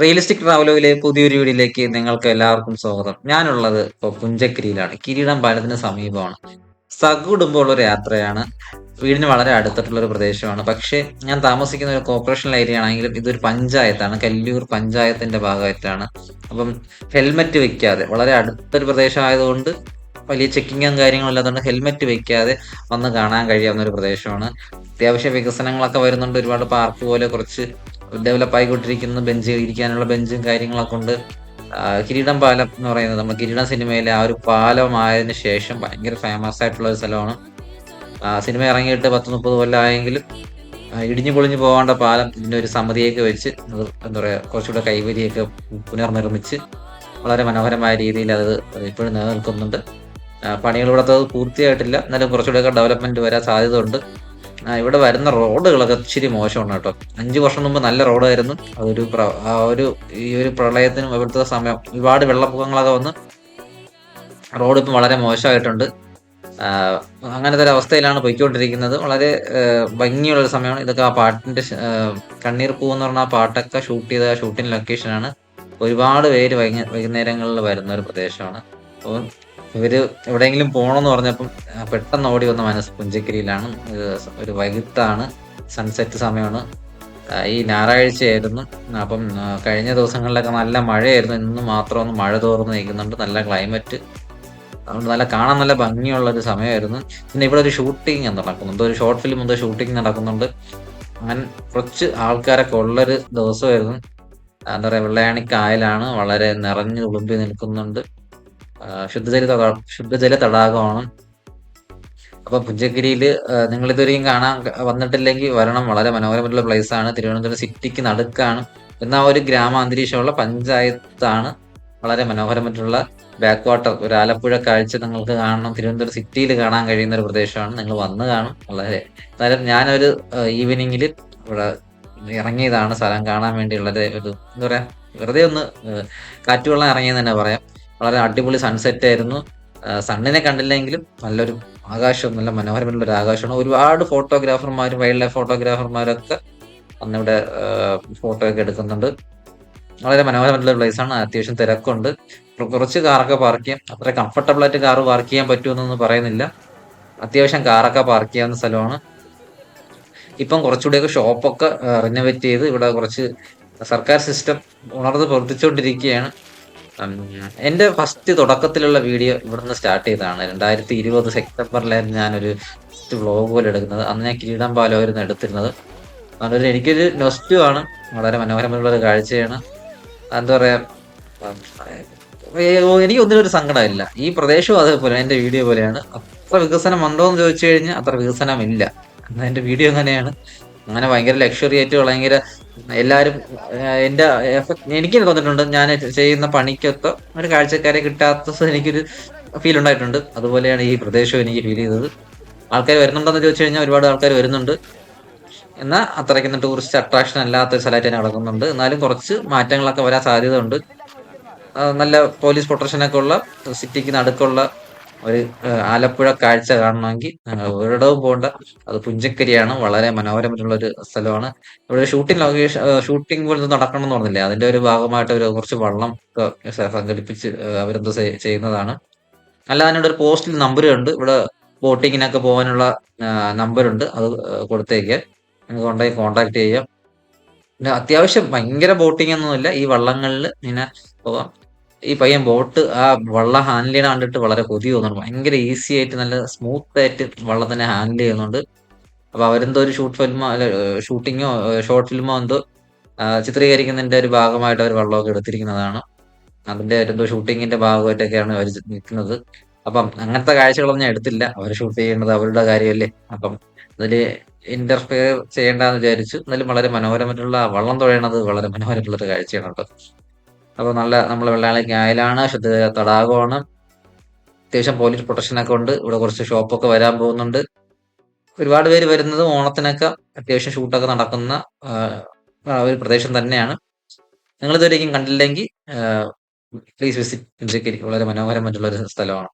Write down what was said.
Realistic ട്രാവലോയിലെ പുതിയൊരു വീഡിയോയിലേക്ക് നിങ്ങൾക്ക് എല്ലാവർക്കും സ്വാഗതം. ഞാനുള്ളത് ഇപ്പോൾ പുഞ്ചക്കിരിയിലാണ്. കിരീടം പാലത്തിന് സമീപമാണ്. സകുടുംബമുള്ള ഒരു യാത്രയാണ്. വീടിന് വളരെ അടുത്തിട്ടുള്ള ഒരു പ്രദേശമാണ്. പക്ഷേ ഞാൻ താമസിക്കുന്ന ഒരു കോർപ്പറേഷൻ ഏരിയ ആണെങ്കിലും ഇതൊരു പഞ്ചായത്താണ്. കല്ലൂർ പഞ്ചായത്തിന്റെ ഭാഗമായിട്ടാണ്. അപ്പം ഹെൽമെറ്റ് വെക്കാതെ വളരെ അടുത്തൊരു പ്രദേശമായതുകൊണ്ട് വലിയ ചെക്കിങ്ങും കാര്യങ്ങളും ഇല്ലാത്തതുകൊണ്ട് ഹെൽമെറ്റ് വെക്കാതെ വന്ന് കാണാൻ കഴിയാവുന്ന ഒരു പ്രദേശമാണ്. അത്യാവശ്യ വികസനങ്ങളൊക്കെ വരുന്നുണ്ട്. ഒരുപാട് പാർക്ക് പോലെ കുറച്ച് ഡെവലപ്പ് ആയിക്കൊണ്ടിരിക്കുന്ന ബെഞ്ച് ഇരിക്കാനുള്ള ബെഞ്ചും കാര്യങ്ങളൊക്കെ ഉണ്ട്. കിരീടം പാലം എന്ന് പറയുന്നത് നമ്മൾ കിരീടം സിനിമയിലെ ആ ഒരു പാലമായതിനു ശേഷം ഭയങ്കര ഫേമസ് ആയിട്ടുള്ള ഒരു സ്ഥലമാണ്. സിനിമ ഇറങ്ങിയിട്ട് പത്ത് മുപ്പത് കൊല്ലമായെങ്കിലും ഇടിഞ്ഞു പൊളിഞ്ഞു പോകേണ്ട പാലം ഇതിന്റെ ഒരു സമിതിയൊക്കെ വെച്ച് എന്താ പറയുക കുറച്ചുകൂടെ കൈവരിയൊക്കെ പുനർനിർമ്മിച്ച് വളരെ മനോഹരമായ രീതിയിൽ അത് ഇപ്പോഴും നിലനിൽക്കുന്നുണ്ട്. പണികൾ ഇവിടുത്തെ പൂർത്തിയായിട്ടില്ല. എന്നാലും കുറച്ചുകൂടെയൊക്കെ ഡെവലപ്മെന്റ് വരാൻ സാധ്യത ഉണ്ട് ഇവിടെ വരുന്ന റോഡുകളൊക്കെ ഇച്ചിരി മോശമാണ് കേട്ടോ. അഞ്ചു വർഷം മുമ്പ് നല്ല റോഡായിരുന്നു. അതൊരു ആ ഒരു ഈ ഒരു പ്രളയത്തിനും ഇവിടുത്തെ സമയം ഒരുപാട് വെള്ളപ്പൊക്കങ്ങളൊക്കെ വന്ന് റോഡ് ഇപ്പം വളരെ മോശമായിട്ടുണ്ട്. അങ്ങനത്തെ ഒരു അവസ്ഥയിലാണ് പോയിക്കൊണ്ടിരിക്കുന്നത്. വളരെ ഭംഗിയുള്ള സമയമാണ്. ഇതൊക്കെ ആ പാട്ടിന്റെ കണ്ണീർ പൂ എന്ന് പറഞ്ഞ ആ പാട്ടൊക്കെ ഷൂട്ട് ചെയ്ത ഷൂട്ടിംഗ് ലൊക്കേഷനാണ് ഒരുപാട് പേര് വൈകുന്നേരങ്ങളിൽ വരുന്ന ഒരു പ്രദേശമാണ്. അപ്പം ഇവർ എവിടെയെങ്കിലും പോകണമെന്ന് പറഞ്ഞപ്പം പെട്ടെന്ന് ഓടി വന്ന മനസ്സ് പുഞ്ചക്കരിയിലാണ് ഒരു വൈകിട്ടാണ്. സൺസെറ്റ് സമയമാണ്. ഈ ഞായറാഴ്ചയായിരുന്നു. അപ്പം കഴിഞ്ഞ ദിവസങ്ങളിലൊക്കെ നല്ല മഴയായിരുന്നു. ഇന്ന് മാത്രം ഒന്ന് മഴ തോർന്ന് നിൽക്കുന്നുണ്ട്. നല്ല ക്ലൈമറ്റ്. അതുകൊണ്ട് നല്ല കാണാൻ നല്ല ഭംഗിയുള്ള ഒരു സമയമായിരുന്നു. പിന്നെ ഇവിടെ ഒരു ഷൂട്ടിംഗ് നടക്കുന്നുണ്ട്. ഒരു ഷോർട്ട് ഫിലിം എന്തോ ഷൂട്ടിംഗ് നടക്കുന്നുണ്ട്. അങ്ങനെ കുറച്ച് ആൾക്കാരൊക്കെ ഉള്ളൊരു ദിവസമായിരുന്നു. എന്താ പറയുക വെള്ളയാണി കായലാണ് വളരെ നിറഞ്ഞു തുളുമ്പി നിൽക്കുന്നുണ്ട്. ശുദ്ധജല ശുദ്ധജല തടാകമാണ്. അപ്പൊ പുഞ്ചഗിരിയിൽ നിങ്ങൾ ഇതുവരെയും കാണാൻ വന്നിട്ടില്ലെങ്കിൽ വരണം. വളരെ മനോഹരമായിട്ടുള്ള പ്ലേസ് ആണ്. തിരുവനന്തപുരം സിറ്റിക്ക് നടുക്കാണ്. എന്നാ ഒരു ഗ്രാമാന്തരീക്ഷമുള്ള പഞ്ചായത്താണ് വളരെ മനോഹരമായിട്ടുള്ള ബാക്ക് വാട്ടർ ഒരു ആലപ്പുഴ കാഴ്ച നിങ്ങൾക്ക് കാണണം. തിരുവനന്തപുരം സിറ്റിയിൽ കാണാൻ കഴിയുന്ന ഒരു പ്രദേശമാണ്. നിങ്ങൾ വന്ന് കാണും. വളരെ എന്നാലും ഞാനൊരു ഈവനിങ്ങിൽ ഇവിടെ ഇറങ്ങിയതാണ്. സ്ഥലം കാണാൻ വേണ്ടിയുള്ളത് ഒരു എന്താ പറയാ വെറുതെ ഒന്ന് കാറ്റുവെള്ളം ഇറങ്ങിയെന്ന് തന്നെ പറയാം. വളരെ അടിപൊളി സൺസെറ്റ് ആയിരുന്നു. സണ്ണിനെ കണ്ടില്ലെങ്കിലും നല്ലൊരു ആകാശം നല്ല മനോഹരമായിട്ടുള്ള ഒരു ആകാശമാണ്. ഒരുപാട് ഫോട്ടോഗ്രാഫർമാരും വൈൽഡ് ലൈഫ് ഫോട്ടോഗ്രാഫർമാരൊക്കെ അന്നിവിടെ ഫോട്ടോ ഒക്കെ എടുക്കുന്നുണ്ട്. വളരെ മനോഹരമായിട്ടുള്ള പ്ലേസ് ആണ്. അത്യാവശ്യം തിരക്കുണ്ട്. കുറച്ച് കാറൊക്കെ പാർക്ക് ചെയ്യാം. അത്ര കംഫർട്ടബിൾ ആയിട്ട് കാർ പാർക്ക് ചെയ്യാൻ പറ്റുമെന്നൊന്നും പറയുന്നില്ല. അത്യാവശ്യം കാറൊക്കെ പാർക്ക് ചെയ്യാവുന്ന സ്ഥലമാണ്. ഇപ്പം കുറച്ചുകൂടിയൊക്കെ ഷോപ്പൊക്കെ റിനോവേറ്റ് ചെയ്ത് ഇവിടെ കുറച്ച് സർക്കാർ സിസ്റ്റം ഉണർന്ന് പ്രവർത്തിച്ചുകൊണ്ടിരിക്കുകയാണ്. എന്റെ ഫസ്റ്റ് തുടക്കത്തിലുള്ള വീഡിയോ ഇവിടുന്ന് സ്റ്റാർട്ട് ചെയ്തതാണ്. രണ്ടായിരത്തി ഇരുപത് സെപ്റ്റംബറിലായിരുന്നു ഞാനൊരു വ്ലോഗ് പോലെ എടുക്കുന്നത്. അന്ന് ഞാൻ കിരീടം പാലോയിരുന്നു എടുത്തിരുന്നത്. നല്ലൊരു എനിക്കൊരു നൊസ്റ്റു ആണ്. വളരെ മനോഹരമായിട്ടുള്ള ഒരു കാഴ്ചയാണ്. എന്താ പറയാ എനിക്ക് ഒന്നിനും ഒരു സങ്കടമില്ല ഈ പ്രദേശവും അതേപോലെ എന്റെ വീഡിയോ പോലെയാണ്. അത്ര വികസനം ഉണ്ടോ എന്ന് ചോദിച്ചു കഴിഞ്ഞാൽ അത്ര വികസനം ഇല്ല എന്നാൽ എന്റെ വീഡിയോ അങ്ങനെയാണ് അങ്ങനെ ഭയങ്കര ലക്ഷറി ആയിട്ട് ഭയങ്കര എല്ലാവരും എന്റെ എനിക്ക് തോന്നിയിട്ടുണ്ട്. ഞാൻ ചെയ്യുന്ന പണിക്കൊത്ത ഒരു കാഴ്ചക്കാരെ കിട്ടാത്ത എനിക്കൊരു ഫീൽ ഉണ്ടായിട്ടുണ്ട്. അതുപോലെയാണ് ഈ പ്രദേശം എനിക്ക് ഫീൽ ചെയ്തത്. ആൾക്കാർ വരുന്നുണ്ടെന്ന് ചോദിച്ചു കഴിഞ്ഞാൽ ഒരുപാട് ആൾക്കാർ വരുന്നുണ്ട്. എന്നാൽ അത്രയ്ക്കൊന്നും ടൂറിസ്റ്റ് അട്രാക്ഷൻ അല്ലാത്ത ഒരു സ്ഥലമായിട്ട് തന്നെ നടക്കുന്നുണ്ട്. എന്നാലും കുറച്ച് മാറ്റങ്ങളൊക്കെ വരാൻ സാധ്യത ഉണ്ട് നല്ല പോലീസ് പ്രൊട്ടക്ഷനൊക്കെ ഉള്ള സിറ്റിക്ക് നടുക്കുള്ള ഒരു ആലപ്പുഴ കാഴ്ച കാണണമെങ്കിൽ ഒരിടവും പോകേണ്ട അത് പുഞ്ചക്കരിയാണ്. വളരെ മനോഹരമായിട്ടുള്ള ഒരു സ്ഥലമാണ്. ഇവിടെ ഷൂട്ടിംഗ് ലൊക്കേഷൻ ഷൂട്ടിംഗ് പോലെ നടക്കണം എന്ന് പറഞ്ഞില്ലേ? അതിന്റെ ഒരു ഭാഗമായിട്ട് ഒരു കുറച്ച് വള്ളം സംഘടിപ്പിച്ച് അവരെന്തോ ചെയ്യുന്നതാണ്. അല്ലാതെ ഒരു പോസ്റ്റിൽ നമ്പർ ഉണ്ട് ഇവിടെ ബോട്ടിങ്ങിനൊക്കെ പോകാനുള്ള നമ്പർ ഉണ്ട് അത് കൊടുത്തേക്ക്. നിങ്ങൾക്ക് കൊണ്ടുപോയി കോണ്ടാക്ട് ചെയ്യാം. പിന്നെ അത്യാവശ്യം ഭയങ്കര ബോട്ടിംഗ് ഒന്നുമില്ല ഈ വള്ളങ്ങളിൽ ഇങ്ങനെ പോവാം ഈ പയ്യൻ ബോട്ട് ആ വള്ള ഹാൻഡിൽ ചെയ്യണ കണ്ടിട്ട് വളരെ കൊതി തോന്നുന്നു. ഭയങ്കര ഈസി ആയിട്ട് നല്ല സ്മൂത്ത് ആയിട്ട് വള്ളം തന്നെ ഹാൻഡിൽ ചെയ്യുന്നുണ്ട്. അപ്പൊ അവരെന്തോ ഒരു ഷൂട്ട് ഫിലിമോ അല്ല ഷൂട്ടിങ്ങോ ഷോർട്ട് ഫിലിമോ എന്തോ ചിത്രീകരിക്കുന്നതിന്റെ ഒരു ഭാഗമായിട്ട് അവർ വള്ളമൊക്കെ എടുത്തിരിക്കുന്നതാണ്. അതിന്റെ എന്തോ ഷൂട്ടിങ്ങിന്റെ ഭാഗമായിട്ടൊക്കെയാണ് അവർ നിൽക്കുന്നത്. അപ്പം അങ്ങനത്തെ കാഴ്ചകളൊന്നും ഞാൻ എടുത്തില്ല. അവർ ഷൂട്ട് ചെയ്യേണ്ടത് അവരുടെ കാര്യമല്ലേ. അപ്പം അതിൽ ഇന്റർഫിയർ ചെയ്യേണ്ടെന്ന് വിചാരിച്ചു എന്നാലും വളരെ മനോഹരമായിട്ടുള്ള വള്ളം തുഴയണത് വളരെ മനോഹരമായിട്ടുള്ള ഒരു കാഴ്ചയാണ് കേട്ടോ അപ്പോൾ നല്ല നമ്മൾ വെള്ളാളി കായലാണ് ശുദ്ധ തടാകമാണ്. അത്യാവശ്യം പോലീസ് പ്രൊട്ടക്ഷനൊക്കെ ഉണ്ട്. ഇവിടെ കുറച്ച് ഷോപ്പൊക്കെ വരാൻ പോകുന്നുണ്ട്. ഒരുപാട് പേര് വരുന്നത് ഓണത്തിനൊക്കെ അത്യാവശ്യം ഷൂട്ടൊക്കെ നടക്കുന്ന ഒരു പ്രദേശം തന്നെയാണ്. നിങ്ങൾ ഇതുവരെയും കണ്ടില്ലെങ്കിൽ പ്ലീസ് വിസിറ്റ് വളരെ മനോഹരമായിട്ടുള്ള ഒരു സ്ഥലമാണ്.